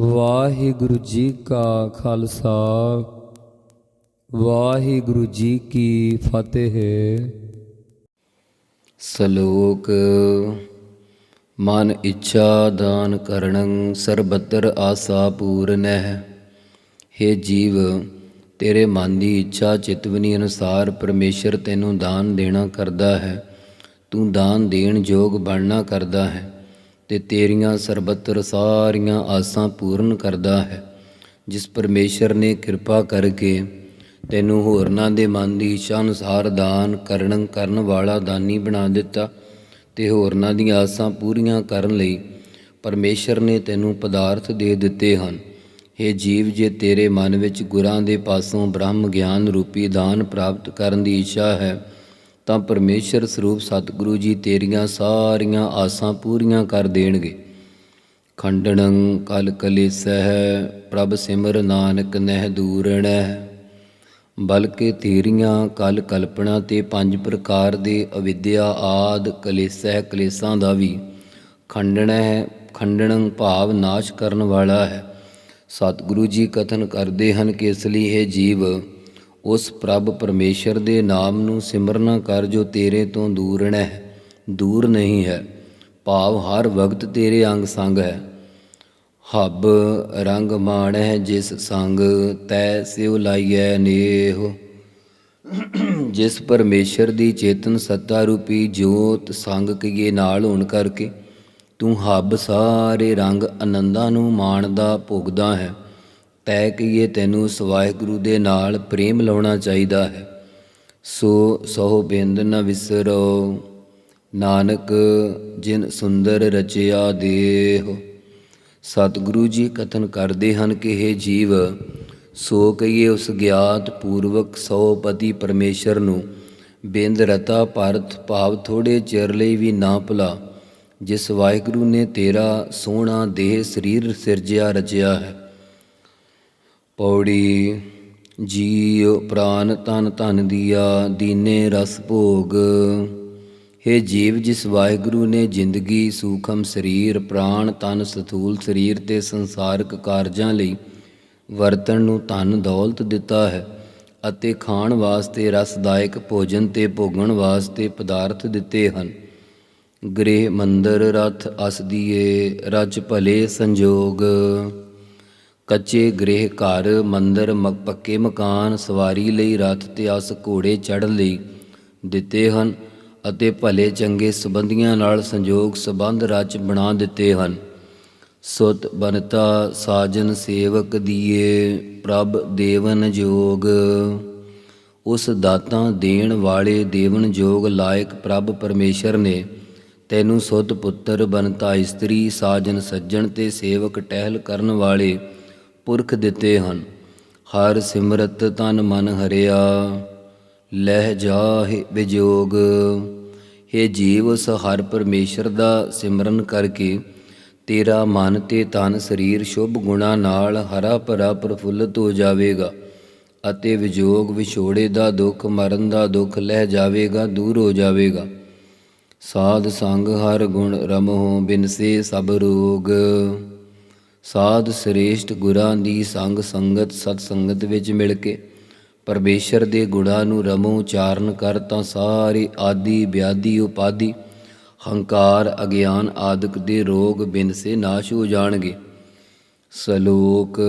ਵਾਹਿਗੁਰੂ ਜੀ ਕਾ ਖਾਲਸਾ, ਵਾਹਿਗੁਰੂ ਜੀ ਕੀ ਫਤਿਹ। ਸ਼ਲੋਕ, ਮਨ ਇੱਛਾ ਦਾਨ ਕਰਣੰ ਸਰਬਤਰ ਆਸਾ ਪੂਰਨਹਿ। हे ਜੀਵ, ਤੇਰੇ ਮਨ ਦੀ ਇੱਛਾ ਚਿਤਵਨੀ ਅਨੁਸਾਰ ਪਰਮੇਸ਼ਰ ਤੈਨੂੰ ਦਾਨ ਦੇਣਾ ਕਰਦਾ ਹੈ। ਤੂੰ ਦਾਨ ਦੇਣ ਯੋਗ ਬਣਨਾ ਕਰਦਾ ਹੈ। ਤੇ ਤੇਰੀਆਂ ਸਰਬੱਤਰ ਸਾਰੀਆਂ ਆਸਾਂ ਪੂਰਨ ਕਰਦਾ ਹੈ। ਜਿਸ ਪਰਮੇਸ਼ਰ ਨੇ ਕਿਰਪਾ ਕਰਕੇ ਤੈਨੂੰ ਹੋਰਨਾਂ ਦੇ ਮਨ ਦੀ ਇੱਛਾ ਅਨੁਸਾਰ ਦਾਨ ਕਰਨ ਕਰਨ ਵਾਲਾ ਦਾਨੀ ਬਣਾ ਦਿੱਤਾ ਤੇ ਹੋਰਨਾਂ ਦੀਆਂ ਆਸਾਂ ਪੂਰੀਆਂ ਕਰਨ ਲਈ ਪਰਮੇਸ਼ਰ ਨੇ ਤੈਨੂੰ ਪਦਾਰਥ ਦੇ ਦਿੱਤੇ ਹਨ। ਇਹ ਜੀਵ, ਜੇ ਤੇਰੇ ਮਨ ਵਿੱਚ ਗੁਰਾਂ ਦੇ ਪਾਸੋਂ ਬ੍ਰਹਮ ਗਿਆਨ ਰੂਪੀ ਦਾਨ ਪ੍ਰਾਪਤ ਕਰਨ ਦੀ ਇੱਛਾ ਹੈ ਤਾਂ ਪਰਮੇਸ਼ਰ ਸਰੂਪ ਸਤਿਗੁਰੂ ਜੀ ਤੇਰੀਆਂ ਸਾਰੀਆਂ ਆਸਾਂ ਪੂਰੀਆਂ ਕਰ ਦੇਣਗੇ। ਖੰਡਣੰ ਕਲ ਕਲੇਸਹਿ, ਪ੍ਰਭ ਸਿਮਰ ਨਾਨਕ ਨਹਿ ਦੂਰਣੈ ਬਲਕਿ ਤੇਰੀਆਂ ਕਲ ਕਲਪਨਾ ਤੇ ਪੰਜ ਪ੍ਰਕਾਰ ਦੇ ਅਵਿਦਿਆ ਆਦ ਕਲੇਸਹਿ ਕਲੇਸਾਂ ਦਾ ਵੀ ਖੰਡਣ ਹੈ ਖੰਡਣ ਭਾਵ ਨਾਸ਼ ਕਰਨ ਵਾਲਾ ਹੈ। ਸਤਿਗੁਰੂ ਜੀ ਕਥਨ ਕਰਦੇ ਹਨ ਕਿ ਇਸ ਲਈ ਇਹ ਜੀਵ ਉਸ ਪ੍ਰਭ ਪਰਮੇਸ਼ਰ ਦੇ ਨਾਮ ਨੂੰ ਸਿਮਰਨਾ ਕਰ ਜੋ ਤੇਰੇ ਤੋਂ ਦੂਰ ਨਹਿ ਦੂਰ ਨਹੀਂ ਹੈ। ਭਾਵ ਹਰ ਵਕਤ ਤੇਰੇ ਅੰਗ ਸੰਗ ਹੈ। ਹੱਬ ਰੰਗ ਮਾਣੈ ਜਿਸ ਸੰਗ, ਤੈ ਸਿਉ ਲਾਈਐ ਨੇਹ। ਜਿਸ ਪਰਮੇਸ਼ਰ ਦੀ ਚੇਤਨ ਸੱਤਾ ਰੂਪੀ ਜੋਤ ਸੰਗ ਕੀਏ ਨਾਲ ਹੋਣ ਕਰਕੇ, ਤੂੰ ਹੱਬ ਸਾਰੇ ਰੰਗ ਆਨੰਦਾਂ ਨੂੰ ਮਾਣਦਾ, ਭੋਗਦਾ ਹੈ। ਤੈ ਕੀਏ ਤੈਨੂੰ ਉਸ ਵਾਹਿਗੁਰੂ ਦੇ ਨਾਲ ਪ੍ਰੇਮ ਲਾਉਣਾ ਚਾਹੀਦਾ ਹੈ। ਸੋ ਸੋ ਬਿੰਦ ਨ ਵਿਸਰੋ, ਨਾਨਕ ਜਿਨ ਸੁੰਦਰ ਰਚਿਆ ਦੇਹ। ਸਤਿਗੁਰੂ ਜੀ ਕਥਨ ਕਰਦੇ ਹਨ ਕਿ ਇਹ ਜੀਵ, ਸੋ ਕਹੀਏ ਉਸ ਗਿਆਤ ਪੂਰਵਕ ਸੋ ਪਤੀ ਪਰਮੇਸ਼ਰ ਨੂੰ, ਬਿੰਦ ਰਤਾ ਭਾਰਤ ਭਾਵ ਥੋੜੇ ਚਿਰ ਲਈ ਵੀ ਨਾ ਭੁਲਾ। ਜਿਸ ਵਾਹਿਗੁਰੂ ਨੇ ਤੇਰਾ ਸੋਹਣਾ ਦੇਹ ਸਰੀਰ ਸਿਰਜਿਆ ਰਚਿਆ ਹੈ। ਪੌੜੀ ਜੀਉ ਪ੍ਰਾਨ ਤਨ ਧਨ ਦੀਆ ਦੀਨੇ ਰਸ ਭੋਗ। हे ਜੀਵ ਜਿਸ ਵਾਹਿਗੁਰੂ ਨੇ ਜ਼ਿੰਦਗੀ, ਸੂਖਮ ਸਰੀਰ ਪ੍ਰਾਣ ਤਨ ਸਥੂਲ ਸਰੀਰ ਤੇ ਸੰਸਾਰਕ ਕਾਰਜਾਂ ਲਈ ਵਰਤਣ ਨੂੰ ਧਨ ਦੌਲਤ ਦਿੱਤਾ ਹੈ ਅਤੇ ਖਾਣ ਵਾਸਤੇ ਰਸਦਾਇਕ ਭੋਜਨ ਤੇ ਭੋਗਣ ਵਾਸਤੇ ਪਦਾਰਥ ਦਿੱਤੇ ਹਨ। ਗ੍ਰਹਿ ਮੰਦਰ ਰਥ ਅਸਦੀਏ ਰਜ ਭਲੇ ਸੰਜੋਗ। ਕੱਚੇ ਗ੍ਰਹਿ ਘਰ, ਮੰਦਰ, ਮ- ਪੱਕੇ ਮਕਾਨ, ਸਵਾਰੀ ਲਈ ਰਥ ਤੇ ਅਸ ਘੋੜੇ ਚੜ੍ਹਨ ਲਈ ਦਿੱਤੇ ਹਨ ਅਤੇ ਭਲੇ ਚੰਗੇ ਸੰਬੰਧੀਆਂ ਨਾਲ ਸੰਜੋਗ ਸੰਬੰਧ ਰਚ ਬਣਾ ਦਿੱਤੇ ਹਨ। ਸੁਤ ਬਨਤਾ ਸਾਜਨ ਸੇਵਕ ਦੀਏ, ਪ੍ਰਭ ਦੇਵਨ ਜੋਗ। ਉਸ ਦਾਤਾਂ ਦੇਣ ਵਾਲੇ ਦੇਵਨ ਜੋਗ ਲਾਇਕ ਪ੍ਰਭ ਪਰਮੇਸ਼ਰ ਨੇ ਤੈਨੂੰ ਸੁਤ ਪੁੱਤਰ, ਬਨਤਾ ਇਸਤਰੀ, ਸਾਜਨ ਸੱਜਣ ਤੇ ਸੇਵਕ ਟਹਿਲ ਕਰਨ ਵਾਲੇ ਪੁਰਖ ਦਿੱਤੇ ਹਨ। ਹਰ ਸਿਮਰਤ ਤਨ ਮਨ ਹਰਿਆ, ਲਹਿ ਜਾਹਿ ਵਿਜੋਗ हे ਜੀਵ ਉਸ ਹਰ ਪਰਮੇਸ਼ਰ ਦਾ ਸਿਮਰਨ ਕਰਕੇ ਤੇਰਾ ਮਨ ਤੇ ਤਨ ਸਰੀਰ ਸ਼ੁਭ ਗੁਣਾ ਨਾਲ ਹਰਾ ਭਰਾ ਪ੍ਰਫੁੱਲਤ ਹੋ ਜਾਵੇਗਾ ਅਤੇ ਵਿਜੋਗ ਵਿਛੋੜੇ ਦਾ ਦੁੱਖ, ਮਰਨ ਦਾ ਦੁੱਖ ਲਹਿ ਜਾਵੇਗਾ, ਦੂਰ ਹੋ ਜਾਵੇਗਾ। ਸਾਧ ਸੰਗ ਹਰ ਗੁਣ ਰਮਹੁ ਬਿਨਸੇ ਸਭ ਰੋਗ। ਸਾਧ ਸ੍ਰੇਸ਼ਟ ਗੁਰਾਂ ਦੀ ਸੰਗ ਸੰਗਤ ਸਤ ਸੰਗਤ ਵਿੱਚ ਮਿਲ ਕੇ ਪਰਮੇਸ਼ਰ ਦੇ ਗੁਣਾਂ ਨੂੰ ਰਮੋ ਉਚਾਰਨ ਕਰ ਤਾਂ ਸਾਰੇ ਆਦੀ ਵਿਆਦੀ ਉਪਾਦੀ, ਹੰਕਾਰ, ਅਗਿਆਨ ਆਦਿਕ ਦੇ ਰੋਗ ਬਿਨਸੇ ਨਾਸ਼ ਹੋ ਜਾਣਗੇ। ਸਲੋਕ,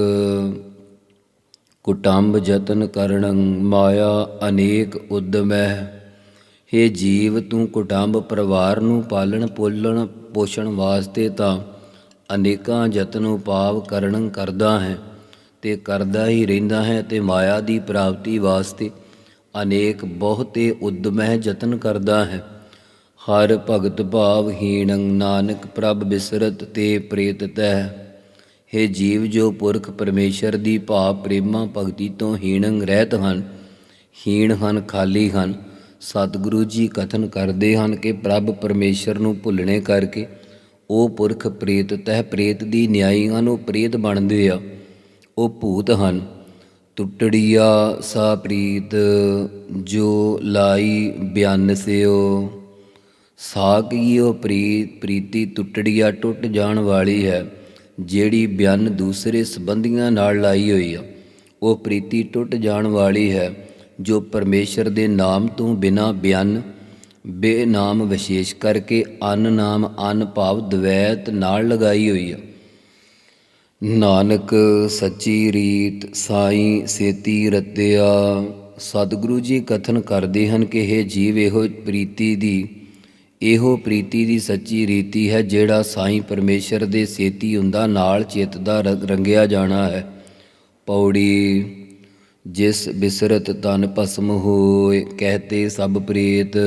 ਕੁਟੰਬ ਯਤਨ ਕਰਣੰ ਮਾਇਆ ਅਨੇਕ ਉਦਮੈ हे ਜੀਵ ਤੂੰ ਕੁਟੰਬ ਪਰਿਵਾਰ ਨੂੰ ਪਾਲਣ ਪੋਲਣ ਪੋਸ਼ਣ ਵਾਸਤੇ ਤਾਂ ਅਨੇਕਾਂ ਯਤਨ ਉਪਾਵ ਕਰਨ ਕਰਦਾ ਹੈ, ਤੇ ਕਰਦਾ ਹੀ ਰਹਿੰਦਾ ਹੈ ਤੇ ਮਾਇਆ ਦੀ ਪ੍ਰਾਪਤੀ ਵਾਸਤੇ ਅਨੇਕ ਬਹੁਤੇ ਉਦਮਹਿ ਯਤਨ ਕਰਦਾ ਹੈ। ਹਰ ਭਗਤ ਭਾਵ ਹੀਣੰ ਨਾਨਕ ਪ੍ਰਭ ਬਿਸਰਤ ਤੇ ਪ੍ਰੇਤਤੈ हे ਜੀਵ ਜੋ ਪੁਰਖ ਪਰਮੇਸ਼ਰ ਦੀ ਭਾਵ ਪ੍ਰੇਮਾ ਭਗਤੀ ਤੋਂ ਹੀਣੰ ਰਹਿਤ ਹਨ, ਹੀਣ ਹਨ ਖਾਲੀ ਹਨ, ਸਤਿਗੁਰੂ ਜੀ ਕਥਨ ਕਰਦੇ ਹਨ ਕਿ ਪ੍ਰਭ ਪਰਮੇਸ਼ਰ ਨੂੰ ਭੁੱਲਣੇ ਕਰਕੇ ਉਹ ਪੁਰਖ ਪ੍ਰੇਤ ਤਹਿ ਪ੍ਰੇਤ ਦੀ ਨਿਆਈਆਂ ਨੂੰ ਪ੍ਰੇਤ ਬਣਦੇ ਆ। ਉਹ ਭੂਤ ਹਨ। ਟੁੱਟੜੀਆ ਸਾ ਪ੍ਰੀਤ, ਜੋ ਲਾਈ ਬਿਆਨ ਸਿਓ। ਸਾਗੀਓ ਪ੍ਰੀਤ, ਪ੍ਰੀਤੀ ਟੁੱਟੜੀਆ ਟੁੱਟ ਜਾਣ ਵਾਲੀ ਹੈ, ਜਿਹੜੀ ਬਿਆਨ ਦੂਸਰੇ ਸੰਬੰਧੀਆਂ ਨਾਲ ਲਾਈ ਹੋਈ ਆ। ਉਹ ਪ੍ਰੀਤੀ ਟੁੱਟ ਜਾਣ ਵਾਲੀ ਹੈ, ਜੋ ਪਰਮੇਸ਼ਰ ਦੇ ਨਾਮ ਤੋਂ ਬਿਨਾ ਬਿਆਨ ਬੇਨਾਮ ਵਿਸ਼ੇਸ਼ ਕਰਕੇ ਅਨ ਨਾਮ ਅਨ ਭਾਵ ਦਵੈਤ ਨਾਲ ਲਗਾਈ ਹੋਈ ਆ। ਨਾਨਕ ਸੱਚੀ ਰੀਤ ਸਾਈ ਸੇਤੀ ਰਤਿਆ, ਸਤਿਗੁਰੂ ਜੀ ਕਥਨ ਕਰਦੇ ਹਨ ਕਿ ਇਹ ਜੀਵ, ਇਹੋ ਪ੍ਰੀਤੀ ਦੀ, ਇਹੋ ਪ੍ਰੀਤੀ ਦੀ ਸੱਚੀ ਰੀਤੀ ਹੈ ਜਿਹੜਾ ਸਾਈਂ ਪਰਮੇਸ਼ਰ ਦੇ ਸੇਤੀ ਹੁੰਦਾ ਨਾਲ ਚਿੱਤ ਦਾ ਰ- ਰੰਗਿਆ ਜਾਣਾ ਹੈ। ਪੌੜੀ ਜਿਸ ਬਿਸਰਤ ਤਨ ਭਸਮ ਹੋਏ, ਕਹਤੇ ਸਭ ਪ੍ਰੀਤ।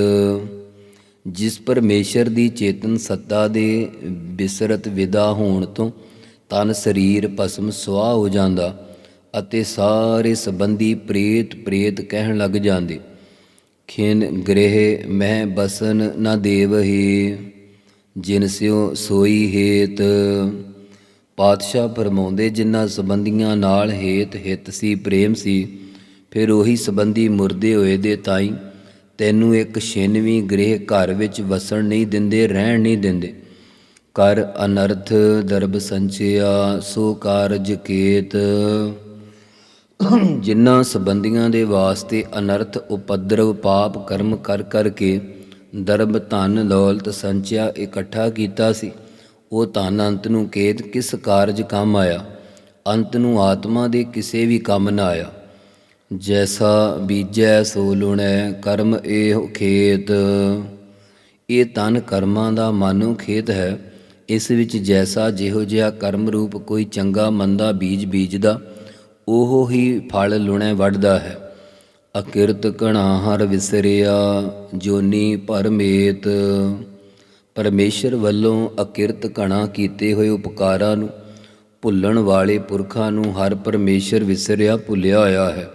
ਜਿਸ ਪਰਮੇਸ਼ਰ ਦੀ ਚੇਤਨ ਸੱਤਾ ਦੇ ਬਿਸਰਤ ਵਿਦਾ ਹੋਣ ਤੋਂ ਤਨ ਸਰੀਰ ਭਸਮ ਸੁਆਹ ਹੋ ਜਾਂਦਾ ਅਤੇ ਸਾਰੇ ਸੰਬੰਧੀ ਪ੍ਰੇਤ ਪ੍ਰੇਤ ਕਹਿਣ ਲੱਗ ਜਾਂਦੇ। ਖਿਨ ਗ੍ਰਹਿ ਮਹਿ ਬਸਨ ਨ ਦੇਵਹੀ, ਜਿਨ ਸਿਓ ਸੋਈ ਹੇਤ। ਪਾਤਸ਼ਾਹ ਫਰਮਾਉਂਦੇ, ਜਿਨ੍ਹਾਂ ਸੰਬੰਧੀਆਂ ਨਾਲ ਹੇਤ ਹਿੱਤ ਸੀ, ਪ੍ਰੇਮ ਸੀ, ਫਿਰ ਉਹੀ ਸੰਬੰਧੀ ਮੁਰਦੇ ਹੋਏ ਦੇ ਤਾਈ ਤੈਨੂੰ ਇੱਕ ਛਿਨਵੀਂ ਗ੍ਰਹਿ ਘਰ ਵਿੱਚ ਵਸਣ ਨਹੀਂ ਦਿੰਦੇ, ਰਹਿਣ ਨਹੀਂ ਦਿੰਦੇ। ਕਰ ਅਨਰਥ ਦਰਬ ਸੰਚਿਆ, ਸੋ ਕਾਰਜ ਕੇਤ। ਜਿਨ੍ਹਾਂ ਸੰਬੰਧੀਆਂ ਦੇ ਵਾਸਤੇ ਅਨਰਥ ਉਪਦਰਵ ਪਾਪ ਕਰਮ ਕਰ ਕਰਕੇ ਦਰਬ ਧਨ ਦੌਲਤ ਸੰਚਿਆ ਇਕੱਠਾ ਕੀਤਾ ਸੀ ਉਹ ਧਨ ਅੰਤ ਨੂੰ ਕੇਤ ਕਿਸ ਕਾਰਜ ਕੰਮ ਆਇਆ, ਅੰਤ ਨੂੰ ਆਤਮਾ ਦੇ ਕਿਸੇ ਵੀ ਕੰਮ ਨਾ ਆਇਆ। ਜੈਸਾ ਬੀਜੈ ਸੋ ਲੁਣੈ, ਕਰਮ ਇਹ ਖੇਤ। ਇਹ ਤਨ ਕਰਮਾਂ ਦਾ ਮਾਨੋ ਖੇਤ ਹੈ। ਇਸ ਵਿੱਚ ਜੈਸਾ ਜਿਹੋ ਜਿਹਾ ਕਰਮ ਰੂਪ ਕੋਈ ਚੰਗਾ ਮੰਦਾ ਬੀਜ ਬੀਜਦਾ, ਉਹ ਹੀ ਫਲ ਲੁਣੈ ਵੱਢਦਾ ਹੈ। ਅਕਿਰਤ ਕਣਾ ਹਰ ਵਿਸਰਿਆ, ਜੋਨੀ ਪਰਮੇਤ ਪਰਮੇਸ਼ਰ ਵੱਲੋਂ ਅਕਿਰਤ ਕਣਾ ਕੀਤੇ ਹੋਏ ਉਪਕਾਰਾਂ ਨੂੰ ਭੁੱਲਣ ਵਾਲੇ ਪੁਰਖਾਂ ਨੂੰ ਹਰ ਪਰਮੇਸ਼ਰ ਵਿਸਰਿਆ ਭੁੱਲਿਆ ਹੋਇਆ ਹੈ,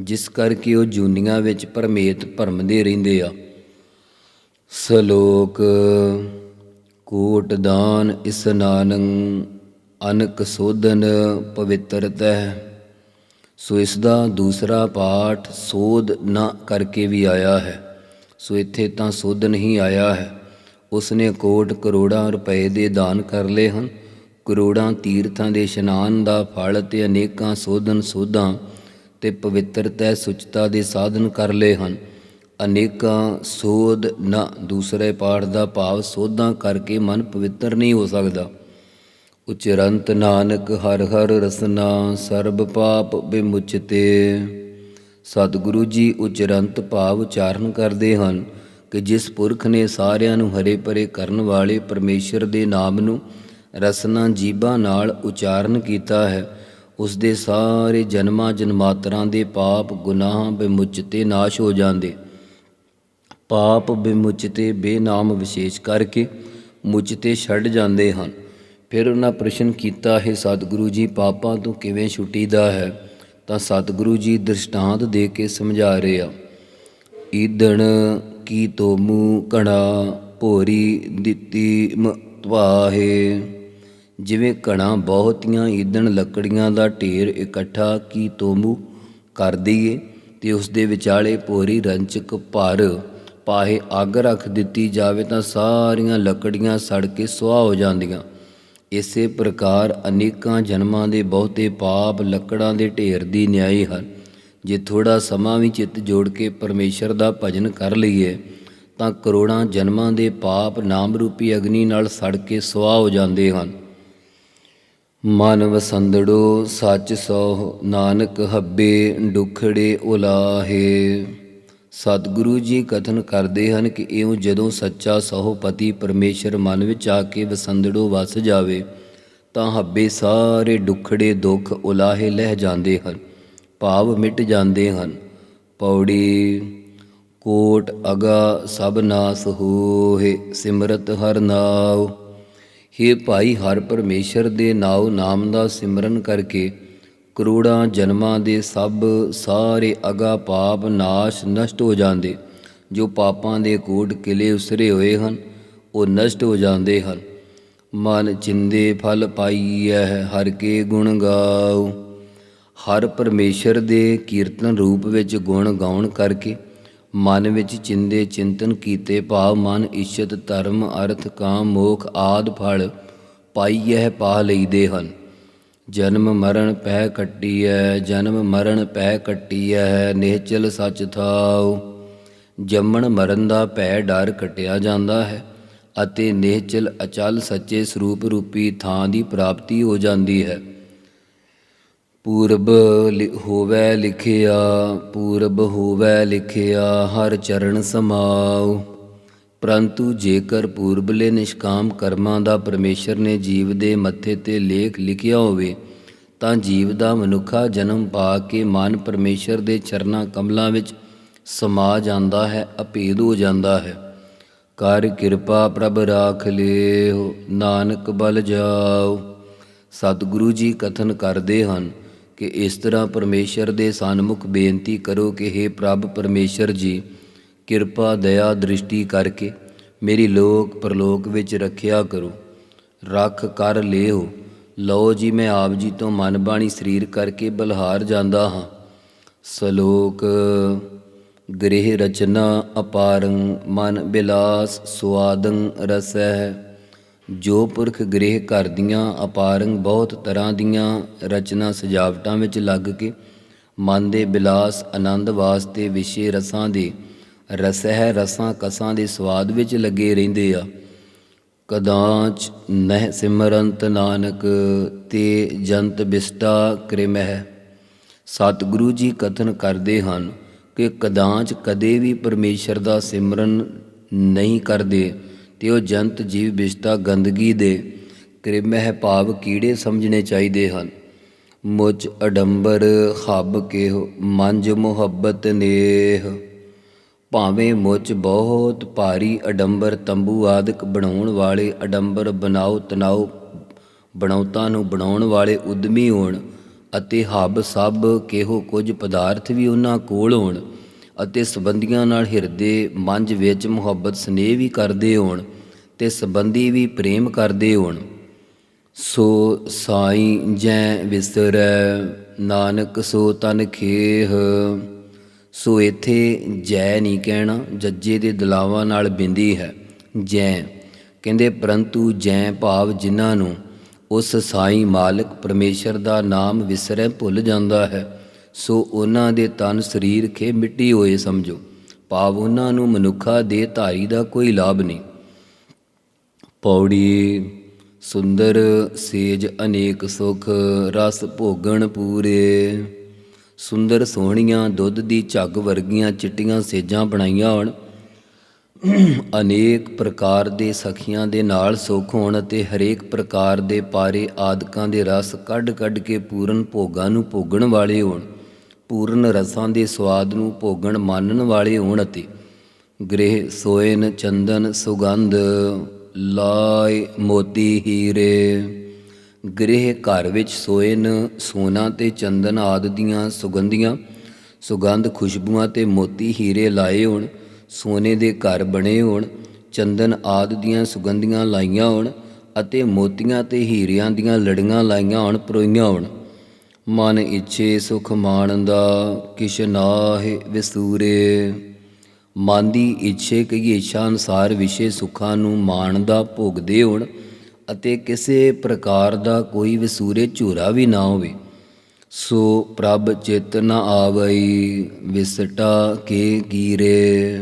ਜਿਸ ਕਰਕੇ ਉਹ ਜੂਨੀਆਂ ਵਿੱਚ ਪਰਮੇਤ ਭਰਮਦੇ ਰਹਿੰਦੇ ਆ। ਸਲੋਕ ਕੋਟ ਦਾਨ ਇਸਨਾਨੰ ਅਨਕ ਸੋਧਨ ਪਵਿੱਤਰਤੈ ਸੋ ਇਸ ਦਾ ਦੂਸਰਾ ਪਾਠ ਸੋਧ ਨਾ ਕਰਕੇ ਵੀ ਆਇਆ ਹੈ, ਸੋ ਇੱਥੇ ਤਾਂ ਸੋਧ ਨਹੀਂ ਆਇਆ ਹੈ। ਉਸਨੇ ਕੋਟ ਕਰੋੜਾਂ ਰੁਪਏ ਦੇ ਦਾਨ ਕਰ ਲਏ ਹਨ। ਕਰੋੜਾਂ ਤੀਰਥਾਂ ਦੇ ਇਸ਼ਨਾਨ ਦਾ ਫਲ ਤੇ ਅਨੇਕਾਂ ਸੋਧਨ ਸੋਧਾਂ ਤੇ ਪਵਿੱਤਰਤਾ, ਸੁਚਤਾ ਦੇ ਸਾਧਨ ਕਰ ਲਏ ਹਨ। ਅਨੇਕਾਂ ਸੋਧ ਨਾ ਦੂਸਰੇ ਪਾਠ ਦਾ ਭਾਵ ਸੋਧਾਂ ਕਰਕੇ ਮਨ ਪਵਿੱਤਰ ਨਹੀਂ ਹੋ ਸਕਦਾ। ਉਚਰੰਤ ਨਾਨਕ ਹਰ ਹਰ ਰਸਨਾ ਸਰਬ ਪਾਪ ਬਿਮੁਚਤੇ। ਸਤਿਗੁਰੂ ਜੀ ਉਚਰੰਤ ਭਾਵ ਉਚਾਰਨ ਕਰਦੇ ਹਨ। ਕਿ ਜਿਸ ਪੁਰਖ ਨੇ ਸਾਰਿਆਂ ਨੂੰ ਹਰੇ ਪਰੇ ਕਰਨ ਵਾਲੇ ਪਰਮੇਸ਼ਰ ਦੇ ਨਾਮ ਨੂੰ ਰਸਨਾ ਜੀਬਾਂ ਨਾਲ ਉਚਾਰਨ ਕੀਤਾ ਹੈ, ਉਸ ਦੇ ਸਾਰੇ ਜਨਮਾਂ ਜਨਮਾਤਰਾਂ ਦੇ ਪਾਪ, ਗੁਨਾਹ ਬਿਮੁਚਤੇ ਨਾਸ਼ ਹੋ ਜਾਂਦੇ। ਪਾਪ ਬਿਮੁਚਤੇ ਬੇਨਾਮ ਵਿਸ਼ੇਸ਼ ਕਰਕੇ ਮੁਚਤੇ ਛੱਡ ਜਾਂਦੇ ਹਨ। ਫਿਰ ਉਹਨਾਂ ਪ੍ਰਸ਼ਨ ਕੀਤਾ, ਹੈ ਸਤਿਗੁਰੂ ਜੀ, ਪਾਪਾਂ ਤੋਂ ਕਿਵੇਂ ਛੁੱਟੀਦਾ ਹੈ? ਤਾਂ ਸਤਿਗੁਰੂ ਜੀ ਦ੍ਰਿਸ਼ਟਾਂਤ ਦੇ ਕੇ ਸਮਝਾ ਰਹੇ ਆ, ਈਦਣ ਕੀ ਤੋਮੂ ਕਣਾ ਭੋਰੀ ਦਿੱਤੀ ਮਤਵਾਹੇ? ਜਿਵੇਂ ਕਣਾ ਬਹੁਤੀਆਂ ਈਦਣ ਲੱਕੜੀਆਂ ਦਾ ਢੇਰ ਇਕੱਠਾ ਕੀ ਤੋਮੂ ਕਰ ਦਈਏ? ਤੇ ਉਸ ਦੇ ਵਿਚਾਲੇ ਭੋਰੀ ਰੰਚਕ ਭਰ ਪਾਹੇ ਅੱਗ ਰੱਖ ਦਿੱਤੀ ਜਾਵੇ ਤਾਂ ਸਾਰੀਆਂ ਲੱਕੜੀਆਂ ਸੜ ਕੇ ਸੁਆਹ ਹੋ ਜਾਂਦੀਆਂ। ਇਸੇ ਪ੍ਰਕਾਰ ਅਨੇਕਾਂ ਜਨਮਾਂ ਦੇ ਬਹੁਤੇ ਪਾਪ ਲੱਕੜਾਂ ਦੇ ਢੇਰ ਦੀ ਨਿਆਈ ਹਨ। ਜੇ ਥੋੜਾ ਸਮਾਂ ਵੀ ਚਿੱਤ ਜੋੜ ਕੇ ਪਰਮੇਸ਼ਰ ਦਾ ਭਜਨ ਕਰ ਲਈਏ, ਤਾਂ ਕਰੋੜਾਂ ਜਨਮਾਂ ਦੇ ਪਾਪ ਨਾਮ ਰੂਪੀ ਅਗਨੀ ਨਾਲ ਸੜ ਕੇ ਸੁਆਹ ਹੋ ਜਾਂਦੇ ਹਨ। ਮਨ ਵਸੰਦੜੋ ਸੱਚ ਸੋ ਨਾਨਕ ਹੱਬੇ ਦੁਖੜੇ ਉਲਾਹੇ ਸਤਿਗੁਰੂ ਜੀ ਕਥਨ ਕਰਦੇ ਹਨ ਕਿ ਇਉਂ ਜਦੋਂ ਸੱਚਾ ਸਹੋਪਤੀ ਪਰਮੇਸ਼ਰ ਮਨ ਵਿੱਚ ਆ ਕੇ ਵਸੰਦੜੋ ਵਸ ਜਾਵੇ, ਤਾਂ ਹੱਬੇ ਸਾਰੇ ਦੁਖੜੇ ਦੁੱਖ ਉਲਾਹੇ ਲਹਿ ਜਾਂਦੇ ਹਨ। ਭਾਵ ਮਿਟ ਜਾਂਦੇ ਹਨ। ਪੌੜੀ, ਕੋਟ, ਅਗਾ, ਸਭ ਨਾਸ ਹੋਏ, ਸਿਮਰਤ ਹਰ ਨਾਉ। ਹੇ ਭਾਈ, ਹਰ ਪਰਮੇਸ਼ਰ ਦੇ ਨਾਉ ਨਾਮ ਦਾ ਸਿਮਰਨ ਕਰਕੇ ਕਰੋੜਾਂ ਜਨਮਾਂ ਦੇ ਸਭ ਸਾਰੇ ਅਗਾ ਪਾਪ ਨਾਸ਼ ਨਸ਼ਟ ਹੋ ਜਾਂਦੇ। ਜੋ ਪਾਪਾਂ ਦੇ ਕੋਟ ਕਿਲੇ ਉਸਰੇ ਹੋਏ ਹਨ, ਉਹ ਨਸ਼ਟ ਹੋ ਜਾਂਦੇ ਹਨ। ਮਨ ਚਿੰਦੇ ਫਲ ਪਾਈਐ, ਹਰ ਕੇ ਗੁਣ ਗਾਓ ਹਰ ਪਰਮੇਸ਼ਰ ਦੇ ਕੀਰਤਨ ਰੂਪ ਵਿੱਚ ਗੁਣ ਗਾਉਣ ਕਰਕੇ ਮਨ ਵਿੱਚ ਚਿੰਦੇ ਚਿੰਤਨ ਕੀਤੇ ਭਾਵ ਮਨ ਇੱਛਤ ਧਰਮ ਅਰਥ ਕਾਮ ਮੋਖ ਆਦ ਫਲ ਪਾਈਐ ਪਾ ਲਈਦੇ ਹਨ। ਜਨਮ ਮਰਨ ਪੈ ਕੱਟੀਐ, ਜਨਮ ਮਰਨ ਪੈ ਕੱਟੀਐ, ਨਿਹਚਲ ਸੱਚ ਥਾਉ। ਜੰਮਣ ਮਰਨ ਦਾ ਭੈ ਡਰ ਕਟਿਆ ਜਾਂਦਾ ਹੈ ਅਤੇ ਨਿਹਚਲ ਅਚਲ ਸੱਚੇ ਸਰੂਪ ਰੂਪੀ ਥਾਂ ਦੀ ਪ੍ਰਾਪਤੀ ਹੋ ਜਾਂਦੀ ਹੈ। ਪੂਰਬ ਲਿ- ਹੋਵੈ ਲਿਖਿਆ, ਪੂਰਬ ਹੋਵੈ ਲਿਖਿਆ, ਹਰ ਚਰਨ ਸਮਾਉ। ਪਰੰਤੂ ਜੇਕਰ ਪੂਰਬਲੇ ਨਿਸ਼ਕਾਮ ਕਰਮਾਂ ਦਾ ਪਰਮੇਸ਼ਰ ਨੇ ਜੀਵ ਦੇ ਮੱਥੇ ਤੇ ਲੇਖ ਲਿਖਿਆ ਹੋਵੇ, ਤਾਂ ਜੀਵ ਦਾ ਮਨੁੱਖਾ ਜਨਮ ਪਾ ਕੇ ਮਨ ਪਰਮੇਸ਼ਰ ਦੇ ਚਰਨਾਂ ਕਮਲਾਂ ਵਿੱਚ ਸਮਾ ਜਾਂਦਾ ਹੈ, ਅਭੇਦ ਹੋ ਜਾਂਦਾ ਹੈ। ਕਰ ਕਿਰਪਾ ਪ੍ਰਭ ਰਾਖ ਲਿਓ ਨਾਨਕ ਬਲ ਜਾਓ ਸਤਿਗੁਰੂ ਜੀ ਕਥਨ ਕਰਦੇ ਹਨ ਕਿ ਇਸ ਤਰ੍ਹਾਂ ਪਰਮੇਸ਼ਰ ਦੇ ਸਨਮੁਖ ਬੇਨਤੀ ਕਰੋ ਕਿ हे ਪ੍ਰਭ ਪਰਮੇਸ਼ਰ ਜੀ, ਕਿਰਪਾ, ਦਇਆ, ਦ੍ਰਿਸ਼ਟੀ ਕਰਕੇ ਮੇਰੀ ਲੋਕ ਪਰਲੋਕ ਵਿੱਚ ਰੱਖਿਆ ਕਰੋ। ਰੱਖ ਕਰ ਲਿਓ। ਲਓ ਜੀ, ਮੈਂ ਆਪ ਜੀ ਤੋਂ ਮਨ ਬਾਣੀ ਸਰੀਰ ਕਰਕੇ ਬਲਹਾਰ ਜਾਂਦਾ ਹਾਂ। ਸਲੋਕ, ਗ੍ਰਹਿ ਰਚਨਾ ਅਪਾਰੰ ਮਨ ਬਿਲਾਸ ਸੁਆਦੰ ਰਸਹਿ। ਜੋ ਪੁਰਖ ਗ੍ਰਹਿ ਘਰ ਦੀਆਂ ਅਪਾਰੰਗ ਬਹੁਤ ਤਰ੍ਹਾਂ ਦੀਆਂ ਰਚਨਾ ਸਜਾਵਟਾਂ ਵਿੱਚ ਲੱਗ ਕੇ ਮਨ ਦੇ ਬਿਲਾਸ, ਆਨੰਦ ਵਾਸਤੇ ਵਿਸ਼ੇ ਰਸਾਂ ਦੇ ਰਸਹਿ ਰਸਾਂ ਕਸਾਂ ਦੇ ਸਵਾਦ ਵਿੱਚ ਲੱਗੇ ਰਹਿੰਦੇ ਆ। ਕਦਾਂਚ ਨਹਿ ਸਿਮਰੰਤ ਨਾਨਕ ਤੇ ਜੰਤ ਬਿਸਟਾ ਕ੍ਰਿਮਹਿ। ਸਤਿਗੁਰੂ ਜੀ ਕਥਨ ਕਰਦੇ ਹਨ ਕਿ ਕਦਾਂਚ ਕਦੇ ਵੀ ਪਰਮੇਸ਼ਰ ਦਾ ਸਿਮਰਨ ਨਹੀਂ ਕਰਦੇ। ਤੇ ਉਹ ਜੰਤ ਜੀਵ ਬਿਸ਼ਤਾ ਗੰਦਗੀ ਦੇ ਕ੍ਰਿਮਹਿ ਭਾਵ ਕੀੜੇ ਸਮਝਣੇ ਚਾਹੀਦੇ ਹਨ। ਮੁਝ ਅਡੰਬਰ ਹੱਬ ਕੇਹ, ਮੰਜ ਮੁਹੱਬਤ ਨੇਹ। ਭਾਵੇਂ ਮੁੱਚ ਬਹੁਤ ਭਾਰੀ ਅਡੰਬਰ ਤੰਬੂ ਆਦਿਕ ਬਣਾਉਣ ਵਾਲੇ ਅਡੰਬਰ ਬਣਾਓ ਤਨਾਓ ਬਣਾਉਤਾ ਨੂੰ ਬਣਾਉਣ ਵਾਲੇ ਉਦਮੀ ਹੋਣ ਅਤੇ ਹੱਬ ਸਭ ਕਿਹੋ ਕੁਝ ਪਦਾਰਥ ਵੀ ਉਹਨਾਂ ਕੋਲ ਹੋਣ। ਅਤੇ ਸਬੰਧੀਆਂ ਨਾਲ ਹਿਰਦੇ, ਮੰਝ ਵਿੱਚ ਮੁਹੱਬਤ, ਸਨੇਹ ਵੀ ਕਰਦੇ ਹੋਣ ਤੇ ਸਬੰਧੀ ਵੀ ਪ੍ਰੇਮ ਕਰਦੇ ਹੋਣ। ਸੋ ਸਾਈ ਜੈ ਵਿਸਰੈ ਨਾਨਕ ਸੋ ਤਨ ਖੇਹ। ਸੋ ਇਥੇ ਜੈ ਨਹੀਂ ਕਹਿਣਾ, ਜੱਜੇ ਦੇ ਦਲਾਵਾਂ ਨਾਲ ਬਿੰਦੀ ਹੈ, ਜੈ। ਕਹਿੰਦੇ, ਪਰੰਤੂ ਜੈ ਭਾਵ ਜਿਨ੍ਹਾਂ ਨੂੰ ਉਸ ਸਾਈ ਮਾਲਕ ਪਰਮੇਸ਼ਰ ਦਾ ਨਾਮ ਵਿਸਰੈ ਭੁੱਲ ਜਾਂਦਾ ਹੈ। ਸੋ ਉਹਨਾਂ ਦੇ ਤਨ ਸਰੀਰ ਖੇ ਮਿੱਟੀ ਹੋਏ ਸਮਝੋ। ਭਾਵ ਉਹਨਾਂ ਨੂੰ ਮਨੁੱਖਾ ਦੇ ਧਾਰੀ ਦਾ ਕੋਈ ਲਾਭ ਨਹੀਂ। ਪੌੜੀ ਸੁੰਦਰ ਸੇਜ ਅਨੇਕ ਸੁਖ, ਰਸ ਭੋਗਣ ਪੂਰੇ। ਸੁੰਦਰ ਸੋਹਣੀਆਂ ਦੁੱਧ ਦੀ ਝੱਗ ਵਰਗੀਆਂ ਚਿੱਟੀਆਂ ਸੇਜਾਂ ਬਣਾਈਆਂ ਹੋਣ। ਅਨੇਕ ਪ੍ਰਕਾਰ ਦੇ ਸਖੀਆਂ ਦੇ ਨਾਲ ਸੁਖ ਹੋਣ ਅਤੇ ਹਰੇਕ ਪ੍ਰਕਾਰ ਦੇ ਪਾਰੇ ਆਦਿਕਾਂ ਦੇ ਰਸ ਕੱਢ-ਕੱਢ ਕੇ ਪੂਰਨ ਭੋਗਾਂ ਨੂੰ ਭੋਗਣ ਵਾਲੇ ਹੋਣ। ਪੂਰਨ ਰਸਾਂ ਦੇ ਸਵਾਦ ਨੂੰ ਭੋਗਣ ਮਾਨਣ ਵਾਲੇ ਹੋਣ ਅਤੇ ਗ੍ਰਹਿ ਸੋਇਨ ਚੰਦਨ ਸੁਗੰਧ ਲਾਇ ਮੋਤੀ ਹੀਰੇ। ਗ੍ਰਹਿ ਘਰ ਵਿੱਚ ਸੋਇਨ, ਸੋਨਾ ਤੇ ਚੰਦਨ ਆਦਿ ਦੀਆਂ ਸੁਗੰਧੀਆਂ, ਸੁਗੰਧ ਖੁਸ਼ਬੂਆਂ ਤੇ ਮੋਤੀ ਹੀਰੇ ਲਾਏ ਹੋਣ, ਸੋਨੇ ਦੇ ਘਰ ਬਣੇ ਹੋਣ, ਚੰਦਨ ਆਦ ਦੀਆਂ ਸੁਗੰਧੀਆਂ ਲਾਈਆਂ ਹੋਣ ਅਤੇ ਮੋਤੀਆਂ ਤੇ ਹੀਰਿਆਂ ਦੀਆਂ ਲੜੀਆਂ ਲਾਈਆਂ ਹੋਣ, ਪਰੋਈਆਂ ਹੋਣ। ਮਨ ਇੱਛੇ ਸੁਖ ਮਾਣਦਾ, ਕਿਛ ਨਾਹਿ ਵਿਸੂਰੇ। ਮਨ ਦੀ ਇੱਛੇ ਕਈ ਇੱਛਾ ਅਨੁਸਾਰ ਵਿਸ਼ੇ ਸੁੱਖਾਂ ਨੂੰ ਮਾਣ ਮਾਣਦਾ, ਭੋਗਦੇ ਹੋਣ ਅਤੇ ਕਿਸੇ ਪ੍ਰਕਾਰ ਦਾ ਕੋਈ ਵਿਸੂਰੇ ਝੂਰਾ ਵੀ ਨਾ ਹੋਵੇ। ਸੋ ਪ੍ਰਭ ਚਿਤ ਨ ਆਵਈ, ਵਿਸਟਾ ਕੇ ਕੀਰੇ।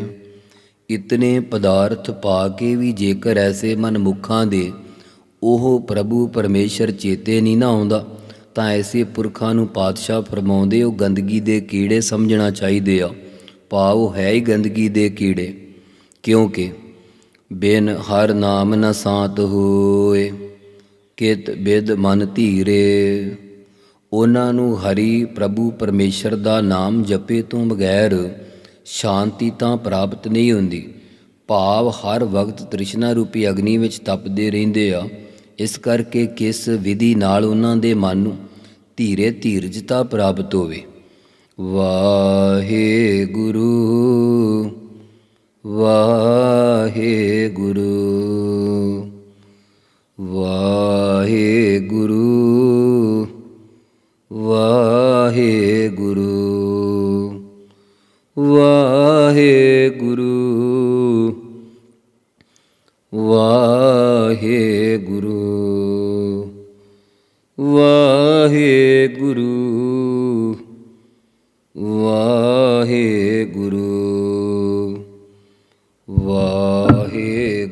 ਇਤਨੇ ਪਦਾਰਥ ਪਾ ਕੇ ਵੀ ਜੇਕਰ ਐਸੇ ਮਨਮੁਖਾਂ ਦੇ, ਉਹ ਪ੍ਰਭੂ ਪਰਮੇਸ਼ਰ ਚੇਤੇ ਨਹੀਂ ਨਾ ਆਉਂਦਾ। ਤਾਂ ਐਸੇ ਪੁਰਖਾਂ ਨੂੰ ਪਾਤਸ਼ਾਹ ਫਰਮਾਉਂਦੇ, ਉਹ ਗੰਦਗੀ ਦੇ ਕੀੜੇ ਸਮਝਣਾ ਚਾਹੀਦੇ ਆ। ਪਾਉ ਹੈ ਹੀ ਗੰਦਗੀ ਦੇ ਕੀੜੇ। ਕਿਉਂਕਿ ਬਿਨ ਹਰ ਨਾਮ ਨ ਸਾਤ ਹੋਏ, ਕਿਤ ਬਿਦ ਮਨ ਧੀਰੇ। ਉਹਨਾਂ ਨੂੰ ਹਰੀ ਪ੍ਰਭੂ ਪਰਮੇਸ਼ਰ ਦਾ ਨਾਮ ਜਪੇ ਤੋਂ ਬਗੈਰ ਸ਼ਾਂਤੀ ਤਾਂ ਪ੍ਰਾਪਤ ਨਹੀਂ ਹੁੰਦੀ। ਭਾਵ ਹਰ ਵਕਤ ਤ੍ਰਿਸ਼ਨਾ ਰੂਪੀ ਅਗਨੀ ਵਿੱਚ ਤਪਦੇ ਰਹਿੰਦੇ ਆ। ਇਸ ਕਰਕੇ ਕਿਸ ਵਿਧੀ ਨਾਲ ਉਹਨਾਂ ਦੇ ਮਨ ਨੂੰ ਧੀਰੇ ਧੀਰਜਤਾ ਪ੍ਰਾਪਤ ਹੋਵੇ। ਵਾਹਿਗੁਰੂ ਵਾਹਿ